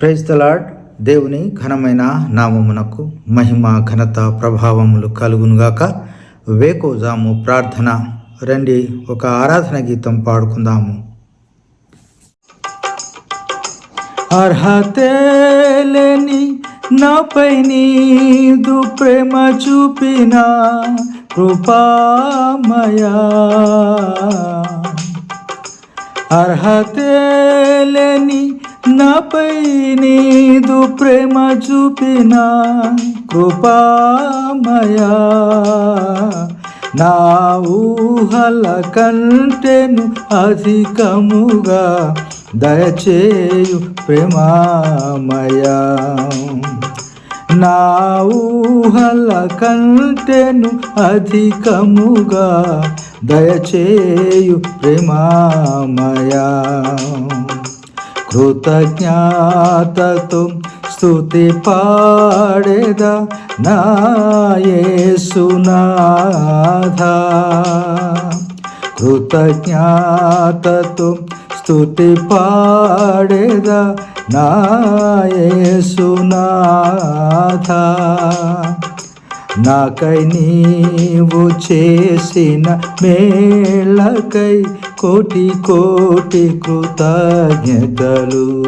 Praise తలాడ్ దేవుని ఘనమైన నామమునకు మహిమ ఘనత ప్రభావములు కలుగునుగాక వేకోజాము ప్రార్థన. రండి ఒక ఆరాధన గీతం పాడుకుందాము. అర్హతేలేని నాపై నీదు ప్రేమ చూపిన కృపామయా. అర్హతేలేని నాపై నీదు ప్రేమ చూపిన కృపామయా. నా ఊహల కంటెను అధికముగా దయచేయు ప్రేమామయా. నా ఊహల కంటెను అధికముగా దయచేయు ప్రేమామయా. కృతజ్ఞాతతో స్థుతి పాడేద నాయసునాథ కృతజ్ఞాతతో స్థుతి పాడేద నాయసునాథ నాకై నీవు చేసిన మేళకై కోటి కోటి కృతజ్ఞతలు.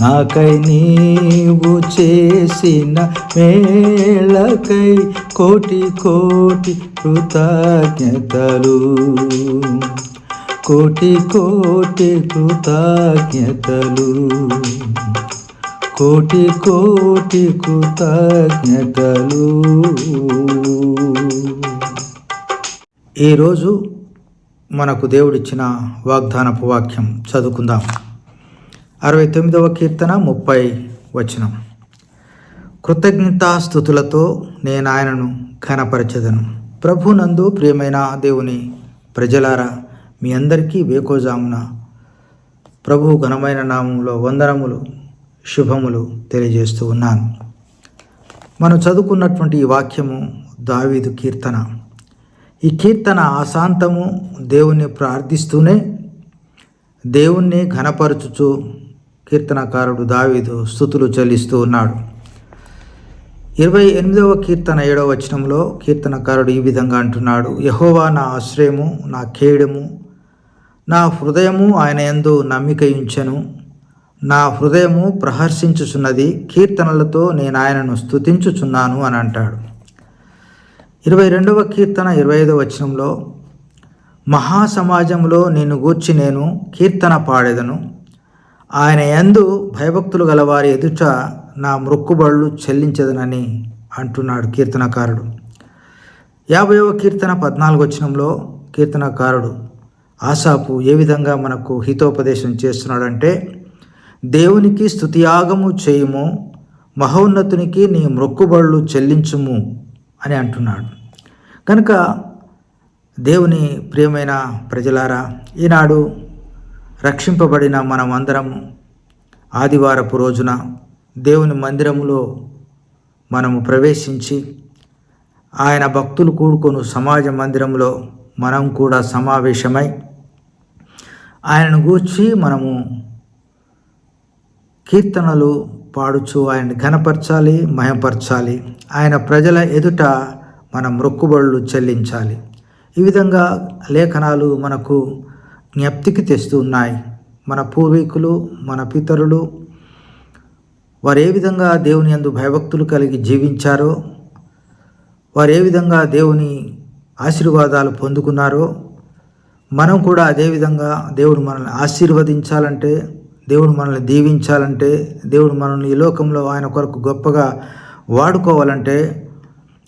నాకై నీవు చేసిన మేళకై కోటి కోటి కృతజ్ఞతలు. కోటి కోటి కృతజ్ఞతలు. కోటి కోటి కృతజ్ఞతలు. ఈరోజు మనకు దేవుడిచ్చిన వాగ్దానపు వాక్యం చదువుకుందాం. అరవై తొమ్మిదవ కీర్తన ముప్పై వచనం. కృతజ్ఞతాస్థుతులతో నేను ఆయనను ఘనపరచదను. ప్రభునందు ప్రియమైన దేవుని ప్రజలారా మీ అందరికీ వేకోజామున ప్రభు ఘనమైన నామంలో వందనములు శుభములు తెలియజేస్తూ ఉన్నాను. మనం చదువుకున్నటువంటి ఈ వాక్యము దావీదు కీర్తన. ఈ కీర్తన ఆశాంతము దేవుణ్ణి ప్రార్థిస్తూనే దేవుణ్ణి ఘనపరచుచు కీర్తనకారుడు దావీదు స్థుతులు చెల్లిస్తూ ఉన్నాడు. ఇరవై ఎనిమిదవ కీర్తన ఏడవ వచనంలో కీర్తనకారుడు ఈ విధంగా అంటున్నాడు యహోవా నా ఆశ్రయము నా కేడము నా హృదయము ఆయన ఎందు నమ్మిక ఉంచెను నా హృదయము ప్రహర్షించుచున్నది కీర్తనలతో నేను ఆయనను స్తుతించుచున్నాను అని అంటాడు. ఇరవై రెండవ కీర్తన ఇరవై ఐదవ వచనంలో మహాసమాజంలో నిన్ను గూర్చి నేను కీర్తన పాడేదను. ఆయన యందు భయభక్తులు గలవారి ఎదుట నా మృక్కుబళ్ళు చెల్లించదనని అంటున్నాడు కీర్తనకారుడు. యాభైవ కీర్తన పద్నాలుగు వచనంలో కీర్తనకారుడు ఆశాపు ఏ విధంగా మనకు హితోపదేశం చేస్తున్నాడంటే దేవునికి స్తుతియాగము చేయుము మహోన్నతునికి నీ మొక్కుబళ్ళు చెల్లించుము అని అంటున్నాడు. కనుక దేవుని ప్రియమైన ప్రజలారా ఈనాడు రక్షింపబడిన మనం అందరం ఆదివారపు రోజున దేవుని మందిరంలో మనము ప్రవేశించి ఆయన భక్తులు కూడుకొను సమాజ మందిరంలో మనం కూడా సమావేశమై ఆయనను గూర్చి మనము కీర్తనలు పాడుచు ఆయన్ని ఘనపరచాలి మయపరచాలి ఆయన ప్రజల ఎదుట మన మొక్కుబళ్ళు చెల్లించాలి. ఈ విధంగా లేఖనాలు మనకు జ్ఞప్తికి తెస్తూ ఉన్నాయి. మన పూర్వీకులు మన పితరులు వారు ఏ విధంగా దేవుని యందు భయభక్తులు కలిగి జీవించారో వారు ఏ విధంగా దేవుని ఆశీర్వాదాలు పొందుకున్నారో మనం కూడా అదేవిధంగా దేవుడు మనల్ని ఆశీర్వదించాలంటే దేవుడు మనల్ని దీవించాలంటే దేవుడు మనల్ని ఈ లోకంలో ఆయన కొరకు గొప్పగా వాడుకోవాలంటే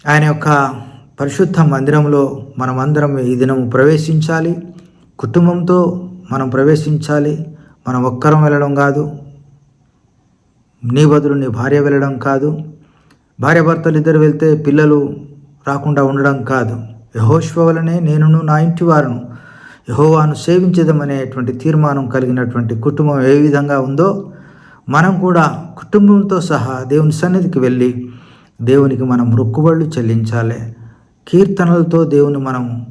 ఆయన యొక్క పరిశుద్ధ మందిరంలో మనమందరం ఈ దినం ప్రవేశించాలి. కుటుంబంతో మనం ప్రవేశించాలి. మనం ఒక్కరం వెళ్ళడం కాదు. నీ బదులు నీ భార్య వెళ్ళడం కాదు. భార్య భర్తలు ఇద్దరు వెళ్తే పిల్లలు రాకుండా ఉండడం కాదు. యహోష్వ వలనే నేనును నా ఇంటి వారును. యహోవాను సేవించదమనేటువంటి తీర్మానం కలిగినటువంటి కుటుంబం ఏ విధంగా ఉందో మనం కూడా కుటుంబంతో సహా దేవుని సన్నిధికి వెళ్ళి దేవునికి మనం మొక్కుబళ్ళు చెల్లించాలి. కీర్తనలతో దేవుని మనం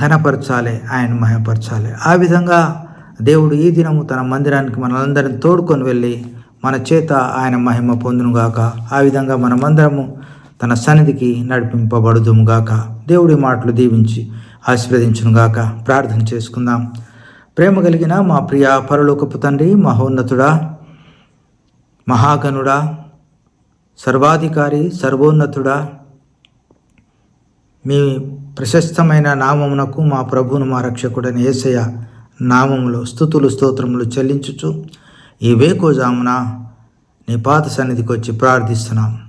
ఘనపరచాలి ఆయన మహపరచాలి ఆ విధంగా దేవుడు ఈ దినము తన మందిరానికి మనలందరిని తోడుకొని వెళ్ళి మన చేత ఆయన మహిమ పొందునుగాక. ఆ విధంగా మనమందరము తన సన్నిధికి నడిపింపబడుదుముగాక. దేవుడి మాటలు దీవించి ఆశీర్వదించునుగాక. ప్రార్థన చేసుకుందాం. ప్రేమ కలిగిన మా ప్రియ పరలోకపు తండ్రి మహోన్నతుడా మహాగనుడా సర్వాధికారి సర్వోన్నతుడా మీ ప్రశస్తమైన నామమునకు మా ప్రభువును మా రక్షకుడని ఏసయ నామములో స్థుతులు స్తోత్రములు చెల్లించుచు ఈ వేకోజామున నీ పాత సన్నిధికి వచ్చి ప్రార్థిస్తున్నాం.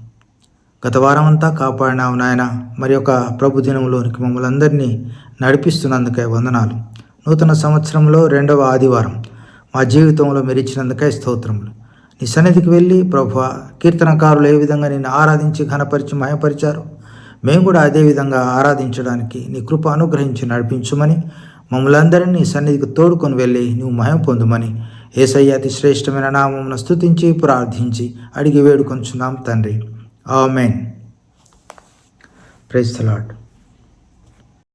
గత వారమంతా కాపాడినావు నాయన మరి యొక్క ప్రభు దినంలోనికి మమ్మల్ని అందరినీ నడిపిస్తున్నందుకై వందనాలు. నూతన సంవత్సరంలో రెండవ ఆదివారం. మా జీవితంలో మీరు స్తోత్రములు. నీ సన్నిధికి వెళ్ళి ప్రభు కీర్తనకారులు ఏ విధంగా నిన్ను ఆరాధించి ఘనపరిచి మయపరిచారు మేము కూడా అదే విధంగా ఆరాధించడానికి నీ కృప అనుగ్రహించి నడిపించుమని మమ్మల్ని అందరినీ నీ సన్నిధికి తోడుకొని వెళ్ళి నువ్వు మయం పొందుమని ఏసయ్య అతి శ్రేష్టమైన నామమును స్తుతించి ప్రార్థించి అడిగి వేడుకొంచున్నాం తండ్రి. ఆమెన్. Praise lord